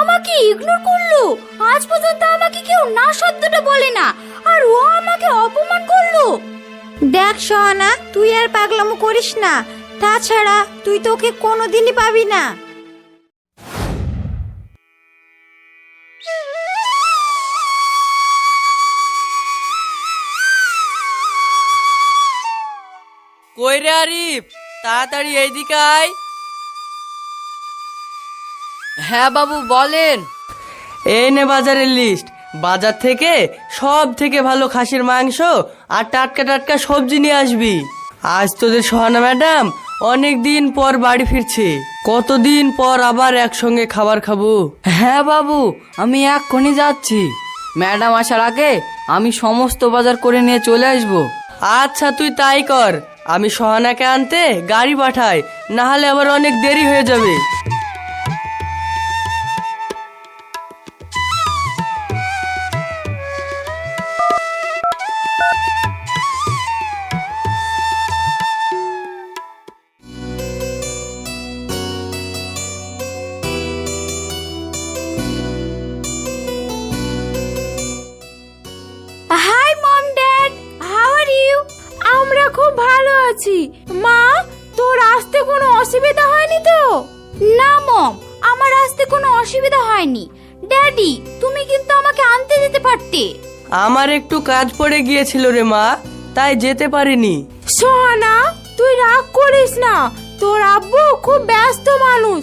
আমাকে ইগনোর করল। আজ পর্যন্ত আমাকে কেউ না সত্যটা বলে না আর ও আমাকে অপমান করল। দেখ সহানা তুই আর পাগলামো করিস না। তাছাড়া তুই তোকে কোনোদিনই পাবি না। কই রে আরিফ? তাড়াতাড়ি এইদিকে আয়। হ্যাঁ বাবু বলেন। এই নে বাজারের লিস্ট বাজার থেকে সব থেকে ভালো খাসির মাংস আর টাটকা টাটকা সবজি নিয়ে আসবি। আজ তোদের সোহানা ম্যাডাম অনেক দিন পর বাড়ি ফিরছে। কতদিন পর আবার একসঙ্গে খাবার খাব? হ্যাঁ বাবু আমি এক্ষুনি যাচ্ছি। ম্যাডাম আসার আগে আমি সমস্ত বাজার করে নিয়ে চলে আসব। আচ্ছা তুই তাই কর। আমি সোহানাকে আনতে গাড়ি পাঠাই না হলে আবার অনেক দেরি হয়ে যাবে। অসুবিধা হয়নি। ড্যাডি তুমি কিন্তু আমাকে আনতে যেতে পারতে। আমার একটু কাজ পড়ে গিয়েছিল রে মা তাই যেতে পারিনি। সোহানা তুই রাগ করিস না। তোর আব্বু খুব ব্যস্ত মানুষ।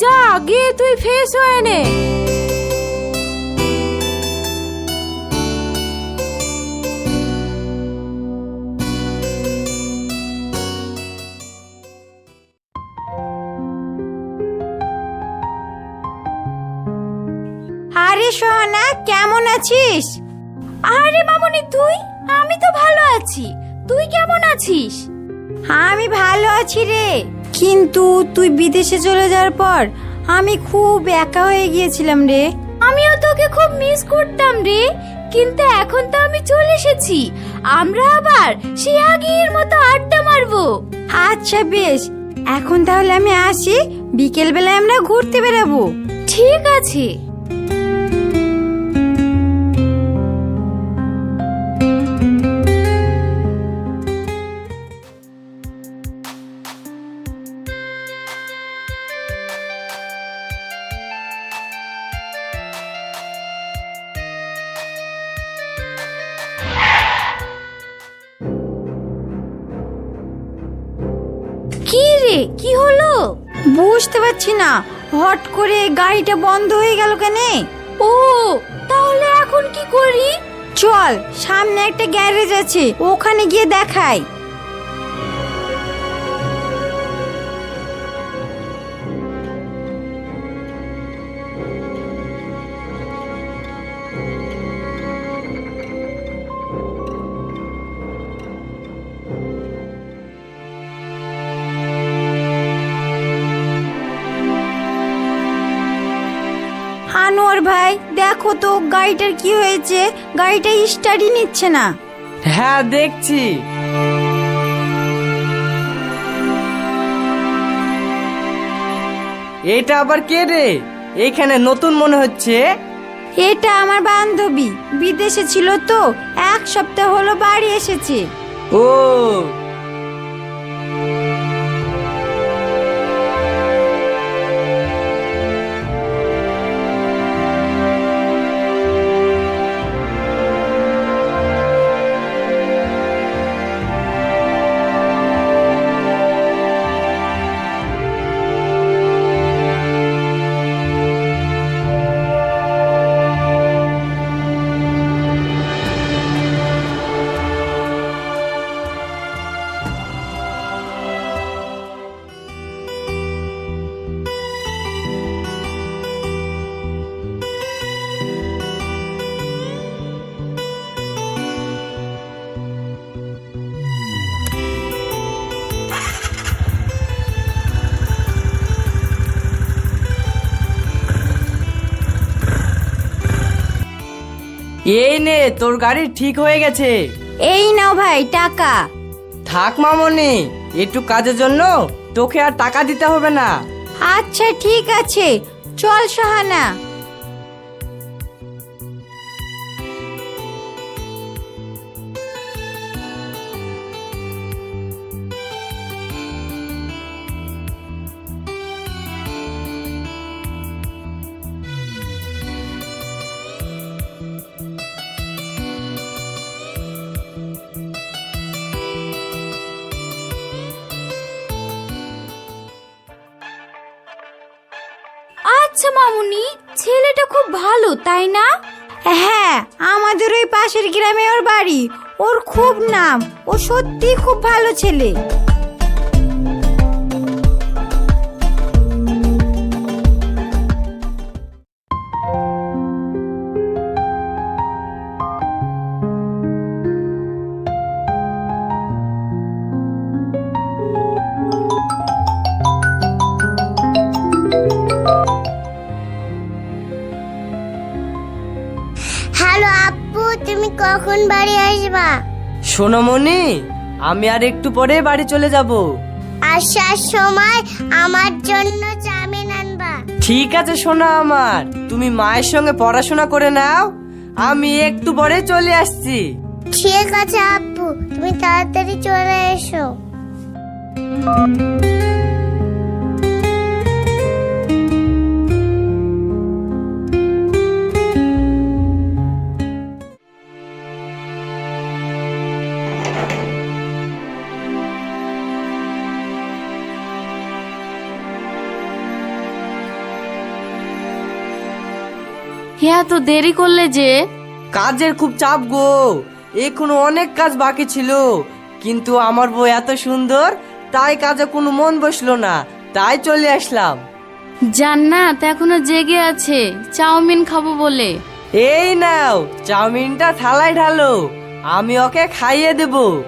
যা গিয়ে তুই ফেস হয়ে নে। আছিস? আরে মামনি, তুই? আমি তো ভালো আছি। তুই কেমন আছিস? আমি ভালো আছি রে। কিন্তু তুই বিদেশে চলে যাওয়ার পর আমি খুব একা হয়ে গিয়েছিলাম রে। আমিও তোকে খুব মিস করতাম রে। কিন্তু এখন তো আমি চলে এসেছি। আমরা আবার সে আগের মতো আড্ডা মারবো। আচ্ছা বেশ। এখন তাহলে আমি আসি। বিকেল বেলায় আমরা ঘুরতে বেরাবো ঠিক আছে। হট করে গাড়িটা বন্ধ হয়ে গেল কেনে? ও তাহলে এখন কি করি? চল সামনে একটা গ্যারেজ আছে ওখানে গিয়ে দেখাই। গাড়িটার কি হয়েছে? গাড়িটা স্টার্টই নিচ্ছে না। হ্যাঁ দেখছি। এটা আবার কে রে? এখানে নতুন মনে হচ্ছে। এটা আমার বান্ধবী। বিদেশে ছিল তো। এক সপ্তাহ হলো বাড়ি এসেছে। ও এই নে তোর গাড়ি ঠিক হয়ে গেছে। এই নাও ভাই টাকা। থাক মামনি একটু কাজের জন্য তোকে আর টাকা দিতে হবে না। আচ্ছা ঠিক আছে। চল সাহানা। আচ্ছা মামুনি, ছেলেটা খুব ভালো, তাই না? হ্যাঁ আমাদের ওই পাশের গ্রামে ওর বাড়ি। ওর খুব নাম। ও সত্যি খুব ভালো ছেলে। তুমি কখন বাড়ি আসবা? সোনামণি আমি আর একটু পরে বাড়ি চলে যাব। আসার সময় আমার জন্য চাউমিন আনবা। ঠিক আছে সোনা আমার তুমি মায়ের সঙ্গে পড়াশোনা করে নাও আমি একটু পরে চলে আসছি। ঠিক আছে আপু তুমি তাড়াতাড়ি চলে এসো। হ্যাঁ তো দেরি করলে যে। কাজের খুব চাপ গো। এখনও অনেক কাজ বাকি ছিল। কিন্তু আমার বউ এত সুন্দর তাই কাজে কোনো মন বসল না। তাই চলে আসলাম। জান্নাত এখনও জেগে আছে। চাউমিন খাব বলে। এই নাও চাউমিনটা থালায় ঢালো। আমি ওকে খাইয়ে দেবো।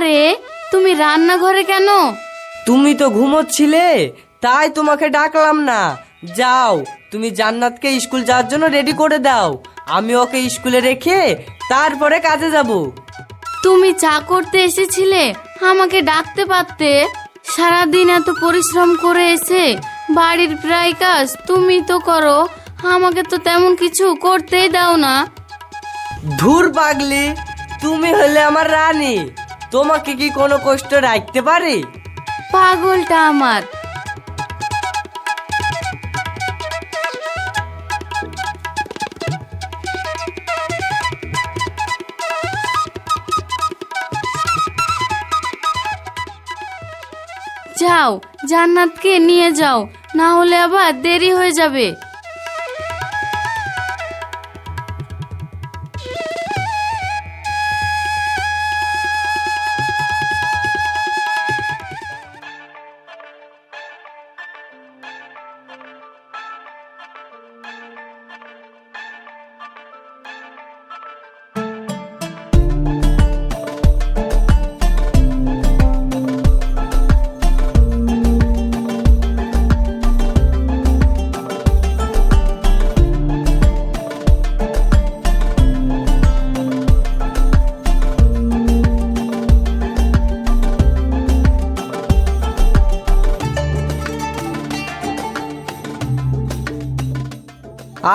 আরে তুমি রান্নাঘরে কেন? তুমি তো ঘুমোচ্ছিলে তাই তোমাকে ডাকলাম না। যাও তুমি জান্নাতকে স্কুল যাওয়ার জন্য রেডি করে দাও। আমি ওকে স্কুলে রেখে তারপরে কাজে যাব। তুমি চা করতে এসেছিলে আমাকে ডাকতে পারতে? সারাদিন এত পরিশ্রম করে এসে বাড়ির প্রায় কাজ তুমি তো করো আমাকে তো তেমন কিছু করতেই দাও না। ধুর পাগলি তুমি হলে আমার রানী। তোমাকে কি কোনো কষ্ট রাখতে পারে? পাগলটা আমার। যাও, জান্নাতকে নিয়ে যাও, না হলে আবার দেরি হয়ে যাবে।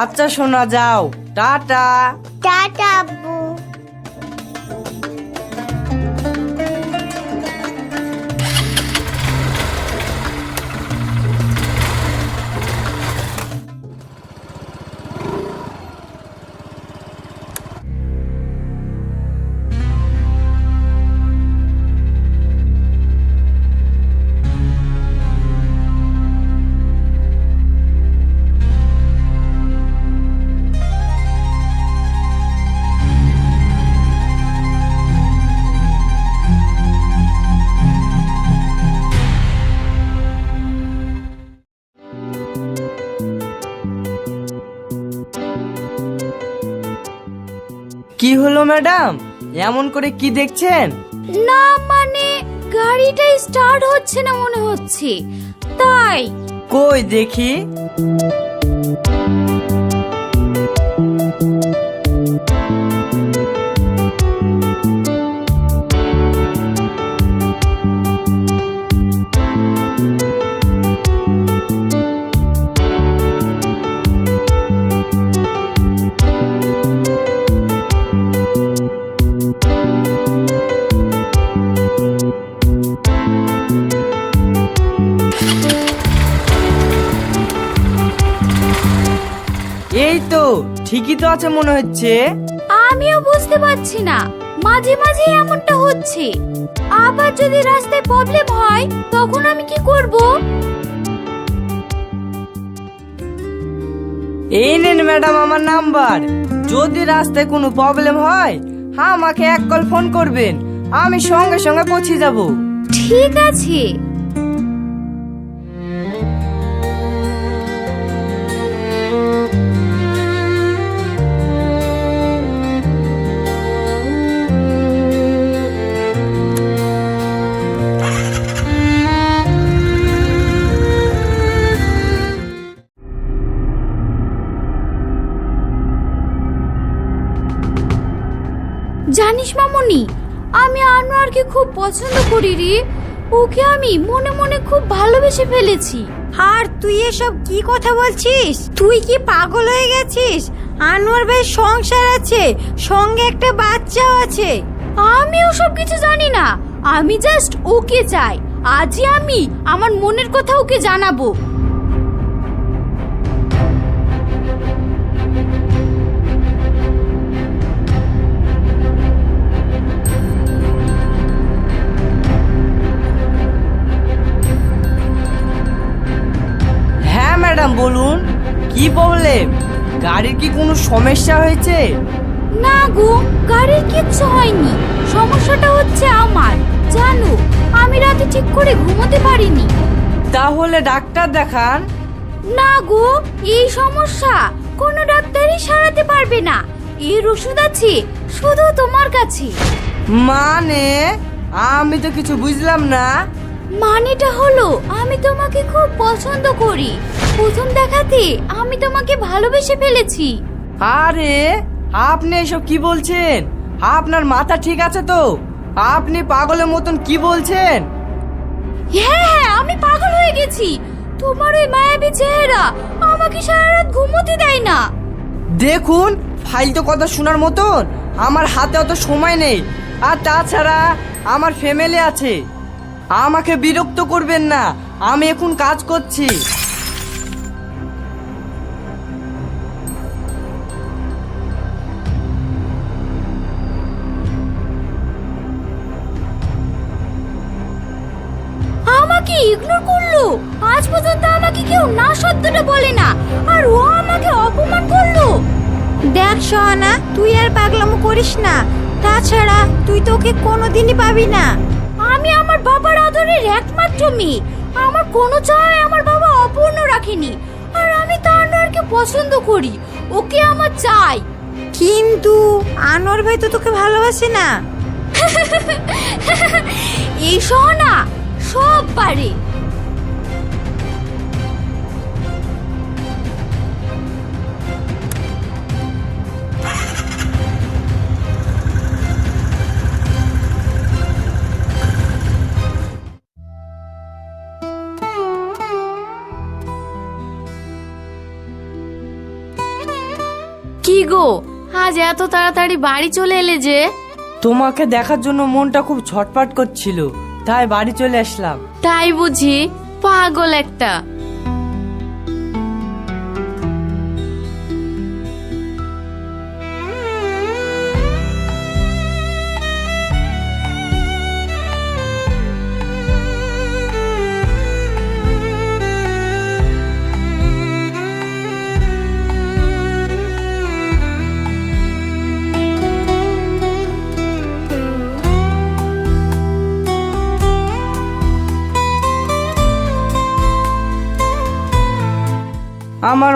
আচ্ছা শোনা যাও। টাটা। টাটা আব্বু। কি হলো ম্যাডাম? এমন করে কি দেখছেন? না মানে গাড়িটা স্টার্ট হচ্ছে না মনে হচ্ছে। তাই। কই দেখি? ঠিকই তো আছে মনে হচ্ছে। আমিও বুঝতে পারছি না। মাঝে মাঝে এমনটা হচ্ছে। আবার যদি রাস্তায় প্রবলেম হয় তখন আমি কি করব? এই নেন ম্যাডাম আমার নাম্বার। যদি রাস্তায় কোনো প্রবলেম হয় আমাকে এক কল ফোন করবেন। আমি সঙ্গে সঙ্গে পৌঁছে যাব। ঠিক আছে। খুব পছন্দ করি রে। ওকে আমি মনে মনে খুব ভালোবেসে ফেলেছি। আর তুই এসব কি কথা বলছিস? তুই কি পাগল হয়ে গেছিস? আনোয়ার ভাই সংসার আছে সঙ্গে একটা বাচ্চাও আছে। আমি ওসব কিছু জানি না। আমি জাস্ট ওকে চাই। আজই আমি আমার মনের কথা ওকে জানাব। কি প্রবলেম গাড়ির কি কোনো সমস্যা হয়েছে? না গো গাড়ির কিচ্ছু হয়নি। সমস্যাটা হচ্ছে আমার। জানো আমি রাতে ঠিক করে ঘুমোতে পারিনি। তাহলে ডাক্তার দেখান। না গো এই সমস্যা কোনো ডাক্তারই সারাতে পারবে না। এর ওষুধ আছে শুধু তোমার কাছে। মানে? আমি তো কিছু বুঝলাম না। মানেটা হলো আমি তোমাকে খুব পছন্দ করি। প্রথম দেখাতে আমি তোমাকে ভালোবেসে ফেলেছি। আরে আপনি এসব কি বলছেন? আপনার মাথা ঠিক আছে তো? আপনি পাগলের মতন কি বলছেন? হ্যাঁ হ্যাঁ আমি পাগল হয়ে গেছি। তোমার ওই মায়াবী চেহারা আমাকে সারা রাত ঘুমোতে দেয় না। দেখুন ফাইলতো কথা শোনার মতন আমার হাতে অত সময় নেই। আর তাছাড়া আমার ফ্যামিলি আছে। আমাকে বিরক্ত করবেন না আমি এখন কাজ করছি। আমাকে ইগনোর করল। আজ পর্যন্ত আমাকে কেউ না শব্দটা বলে না আর ও আমাকে অপমান করল। দেখ সোহানা তুই আর পাগলামো করিস না। তাছাড়া তুই তোকে কোনোদিনই পাবি না। আমি আমার বাবার আদরের একমাত্র মেয়ে। আমার কোনো চায় আমার বাবা অপূর্ণ রাখেনি। আর আমি তানোয়ারকে পছন্দ করি। ওকে আমার চাই। কিন্তু আনোয়ার ভাই তো তোকে ভালোবাসে না। এই শোনা সব পারে। গো? আজ এত তাড়াতাড়ি বাড়ি চলে এলে যে? তোমাকে দেখার জন্য মনটা খুব ছটপট করছিল তাই বাড়ি চলে আসলাম। তাই বুঝি? পাগল একটা।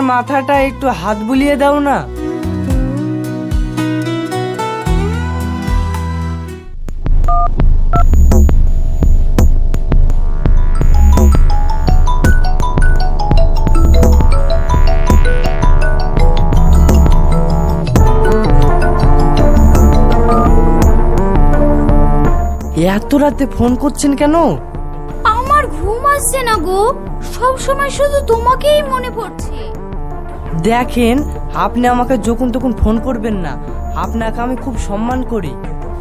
আমার মাথাটা একটু হাত বুলিয়ে দাও না। এত রাতে ফোন করছেন কেন? আমার ঘুম আসছে না গো। সব সময় শুধু তোমাকেই মনে পড়ছে। দেখেন আপনি আমাকে যখন তখন ফোন করবেন না। আপনাকে আমি খুব সম্মান করি।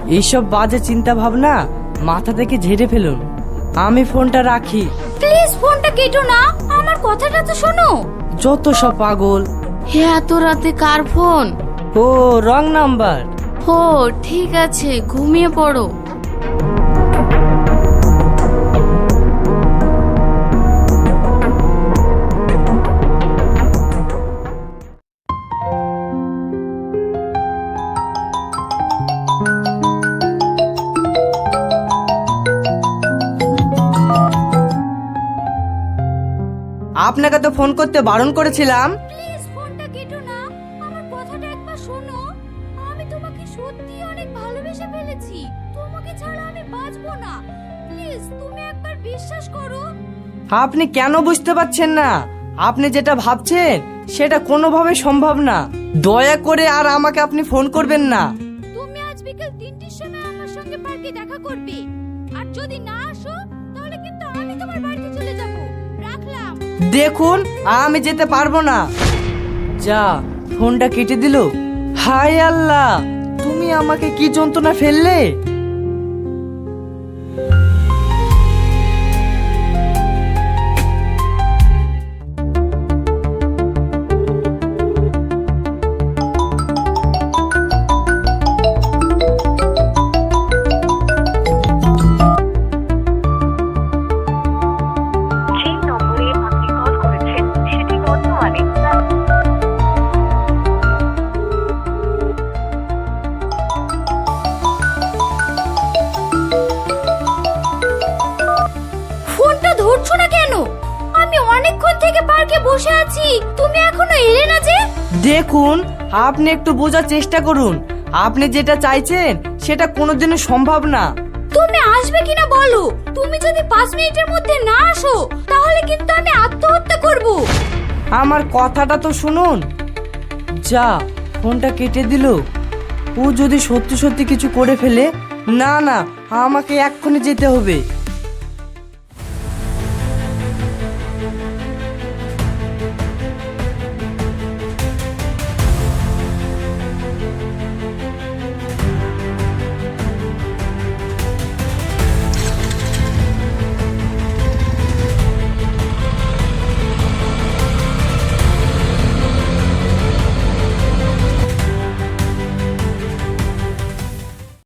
এইসব বাজে চিন্তা ভাবনা মাথা থেকে ঝেড়ে ফেলুন। আমি ফোনটা রাখি। প্লিজ ফোনটা কেটো না আমার কথাটা তো শোনো। যত সব পাগল। হে এত রাতে কার ফোন? ও রং নাম্বার। হো ঠিক আছে ঘুমিয়ে পড়ো। আপনাকে তো ফোন করতে বারণ করেছিলাম। প্লিজ ফোনটা কেটো না। আমার কথাটা একবার শোনো। আমি তোমাকে সত্যি অনেক ভালোবেসে ফেলেছি। তোমাকে ছাড়া আমি বাঁচবো না। প্লিজ তুমি একবার বিশ্বাস করো। আপনি কেন বুঝতে পারছেন না? আপনি যেটা ভাবছেন সেটা কোনোভাবে সম্ভব না। দয়া করে আর আমাকে আপনি ফোন করবেন না। তুমি আজ বিকেল তিনটির সময় আমার সঙ্গে পার্কে দেখা করবে। আর যদি না আসো তাহলে কিন্তু আমি তোমার বাড়িতে চলে যাব। দেখুন, আমি যেতে পারব না। যা, ফোনটা কেটে দিল। হায় আল্লাহ, তুমি আমাকে কি যন্ত্রণা ফেললে? আপনি একটু বোঝার চেষ্টা করুন। আপনি যেটা চাইছেন সেটা কোনোদিনও সম্ভব না। তুমি আসবে কিনা বলো? তুমি যদি পাঁচ মিনিটের মধ্যে না আসো তাহলে কিন্তু আমি আত্মহত্যা করব। আমার কথাটা তো শুনুন। যা ফোনটা কেটে দিল। ও যদি সত্যি সত্যি কিছু করে ফেলে না না আমাকে এক্ষুনি যেতে হবে।